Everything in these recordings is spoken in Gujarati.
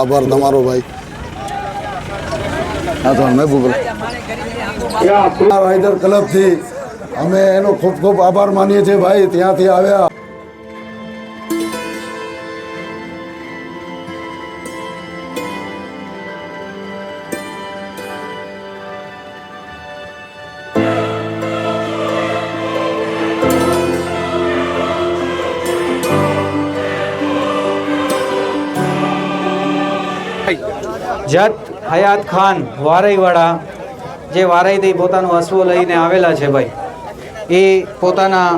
આભાર તમારો ભાઈ. હા તો મહેબૂબ રાઇડર ક્લબથી અમે એનો ખૂબ ખૂબ આભાર માનીએ છીએ ભાઈ ત્યાંથી આવ્યા. જત હયાત ખાન વારઈવાળા જે વારઈથી પોતાનું અશ્વ લઈને આવેલા છે ભાઈ એ પોતાના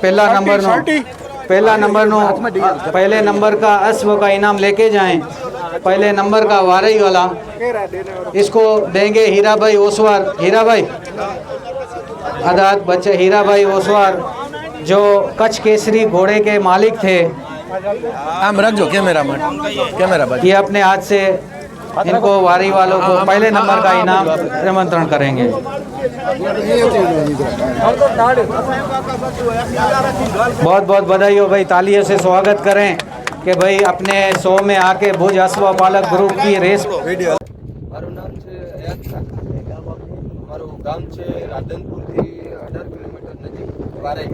પહેલા નંબરનો પહેલા નંબરનો પહેલે નંબર का अश्व का इनाम लेके जाएं पहले नंबर का वारई वाला इसको देंगे हीरा भाई ओसवार हीरा भाई अदात बच्चे हीरा भाई ओसवार जो कच्छ केसरी घोड़े के मालिक थे આમ રાખજો કેમેરામાં કેમેરા બાજુ ये अपने हाथ से इनको वारी वालों को पहले नंबर का इनाम निमंत्रण करेंगे बहुत बहुत बधाई हो भाई तालियों से स्वागत करें कि भाई अपने शो में आके भुज अश्व पालक ग्रुप की रेस મારું નામ છે અયાત ખાન. મારું ગામ છે રાધનપુરથી અઢાર કિલોમીટર નજીક વારાઈ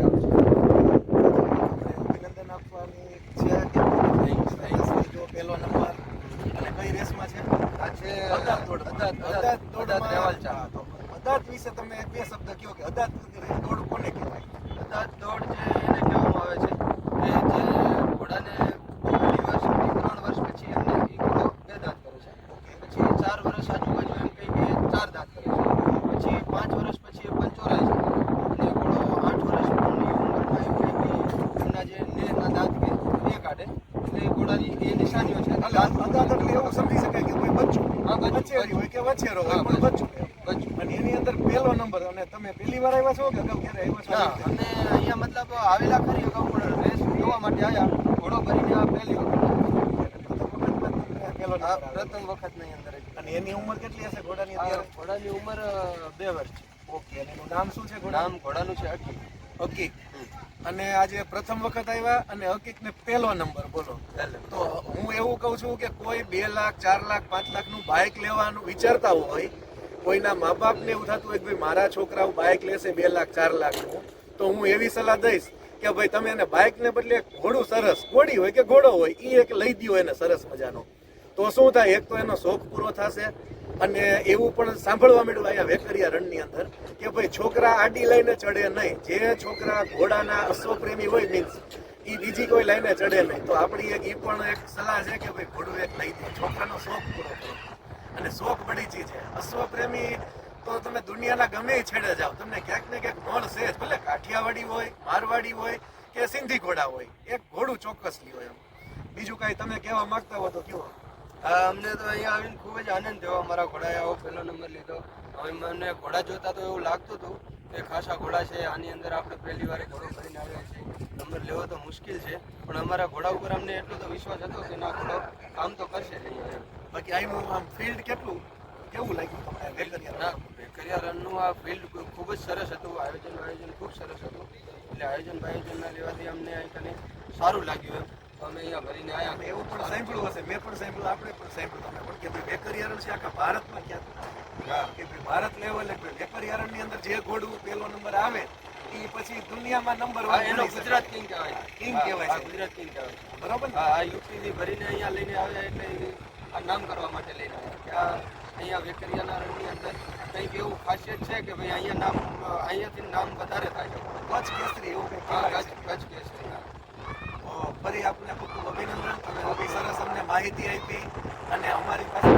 છે એટલે એવું સમજી શકાય કે કોઈ બચ્ચું બચ્ચેરી હોય કે વછેરો હોય પણ બચ્ચું. અને એની અંદર પહેલો નંબર અને તમે પહેલી વાર આવ્યા છો કે અગાઉ ક્યારે આવ્યા છો? ના અહીંયા મતલબ આવેલા ખરી અગાઉ પણ રેસ જોવા માટે આવ્યા ઘોડો ભરીને પહેલી વખત. પ્રથમ વખતની અંદર અને એની ઉંમર કેટલી હશે ઘોડાની અત્યારે? ઘોડાની ઉંમર બે વર્ષ છે. ઓકે અને એનું નામ શું છે ઘોડા નામ ઘોડાનું? છે અકી હકીક અને આજે પ્રથમ વખત આવ્યા અને હકીક ને પહેલો નંબર, બોલો. તો હું એવું કહું છું કે કોઈ બે લાખ, ચાર લાખ, પાંચ લાખનું બાઇક લેવાનું વિચારતા હોય, કોઈના મા બાપ ને એવું થતું હોય કે ભાઈ મારા છોકરાઓ બાઇક લેશે બે લાખ, ચાર લાખનું તો હું એવી સલાહ દઈશ કે ભાઈ તમે એને બાઇક ને બદલે ઘોડું સરસ, ઘોડી હોય કે ઘોડો હોય એ એક લઈ દ્યો એને સરસ મજાનો. તો શું થાય? એક તો એનો શોખ પૂરો થશે અને એવું પણ સાંભળવા મળ્યું અહીંયા વેકરિયા રણની અંદર કે ભાઈ છોકરા આડી લઈને ચડે નહીં. જે છોકરા ઘોડાના અશ્વપ્રેમી હોય મીન્સ એ બીજી કોઈ લઈને ચડે નહીં. તો આપણી એક એ પણ એક સલાહ છે કે ભાઈ ઘોડું એક લઈ દે. છોકરાનો શોખ પૂરો કરો. અને શોખ બડી ચીજ છે. અશ્વપ્રેમી તો તમે દુનિયાના ગમે છેડે જાઓ. તમને ક્યાંક ને ક્યાંક મળશે જ. ભલે કાઠિયાવાડી હોય, મારવાડી હોય કે સિંધી ઘોડા હોય. એક ઘોડું ચોક્કસ હોય એમ. બીજું કાંઈ તમે કહેવા માંગતા હો તો કયો. અમને તો અહીંયા આવીને ખૂબ જ આનંદ થયો. અમારા ઘોડાએ આવો પહેલો નંબર લીધો. હવે મને ઘોડા જોતા તો એવું લાગતું હતું કે ખાસા ઘોડા છે આની અંદર આપણે પહેલી વાર ઘોડો ભરીને આવ્યા છીએ નંબર લેવો તો મુશ્કેલ છે પણ અમારા ઘોડા ઉપર અમને એટલો તો વિશ્વાસ હતો કે ના ઘોડો કામ તો કરશે. બાકી આવ્યું આમ ફિલ્ડ કેટલું? કેવું લાગ્યું તમને? વેકરિયા ના વેકરિયા રનનું આ ફિલ્ડ ખૂબ જ સરસ હતું. આયોજન આયોજન ખૂબ સરસ હતું. એટલે આયોજન આયોજનના લેવાથી અમને અહીં સારું લાગ્યું એમ. અમે અહીંયા ભરીને આવ્યા એવું પણ સાંભળ્યું હશે મેં પણ સાંભળ્યું આપણે પણ સાંભળ્યું તમે પણ કે ભાઈ વેકરિયારણ છે આખા ભારતમાં ક્યાં? કે ભાઈ ભારત લેવલે વેકરિયારણની અંદર જે ઘોડવું પહેલો નંબર આવે એ પછી દુનિયામાં નંબર હા એનો ગુજરાત કિંગ કહેવાય. કિંગ કહેવાય ગુજરાત કિંગ કહેવાય. બરાબર ને? આ યુપીથી ભરીને અહીંયા લઈને આવ્યા એટલે આ નામ કરવા માટે લઈને આવ્યા. અહીંયા વેકરિયાના રણની અંદર કંઈક એવું ખાસિયત છે કે ભાઈ અહીંયા નામ અહીંયાથી નામ વધારે થાય છે. કચ્છ કેસરી એવું કંઈક કચ્છ કેસરી તો ફરી આપને ખૂબ ખૂબ અભિનંદન. તમે આવી સરસ અમને માહિતી આપી અને અમારી પાસે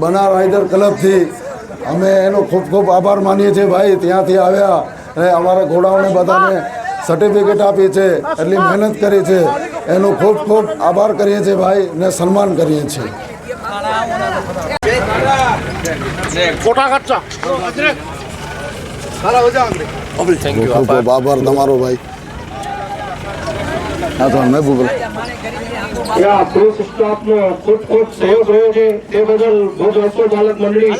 બનાર રાઇડર ક્લબથી અમે એનો ખૂબ ખૂબ આભાર માનીએ છીએ ભાઈ. ત્યાંથી આવ્યા અને અમારા ઘોડાઓને બધાને સર્ટિફિકેટ આપી છે એટલી મહેનત કરી છે. એનો ખૂબ ખૂબ આભાર કરીએ છીએ ભાઈ ને સન્માન કરીએ છીએ. ખૂબ ખૂબ આભાર તમારો ભાઈ હા તો મહેબૂબ આ ક્રુઝ સ્ટાફનો ખૂબ ખૂબ સહયોગ રહ્યો છે તે બદલ ભુજ રસ્તો ચાલક મંડળી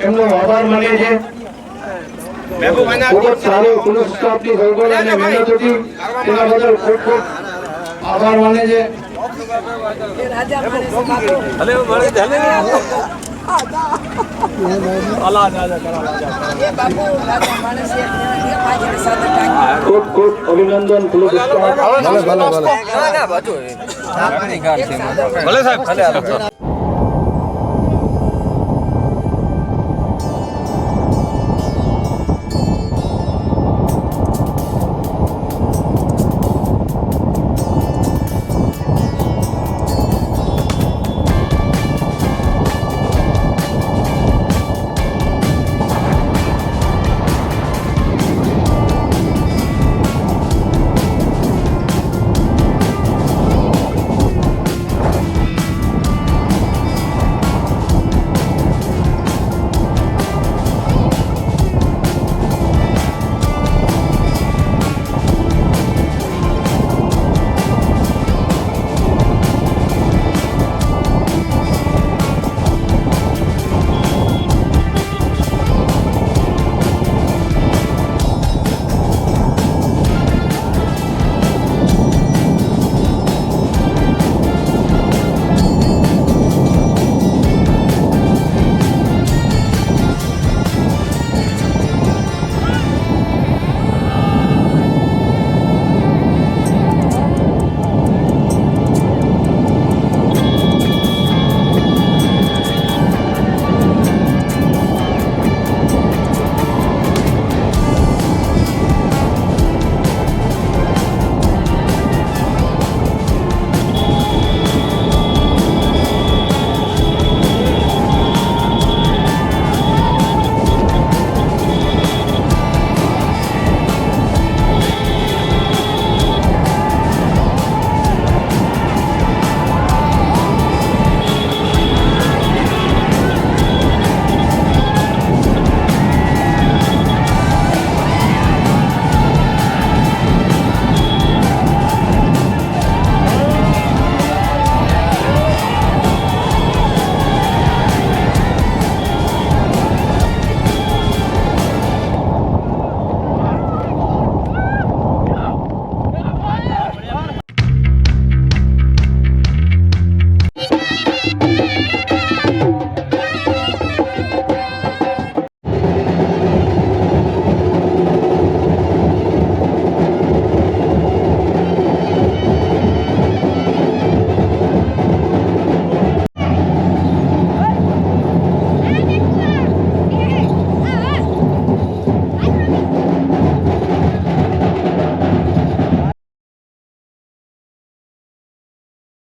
એમનો આભાર માને છે ખૂબ જ સારો પોલીસ સ્ટાફની સૌગંધ અને મહેનત હતી તેના બદલ ખૂબ ખૂબ આભાર માને છે ખૂબ ખૂબ અભિનંદન પોલીસ સ્ટાફ ભલે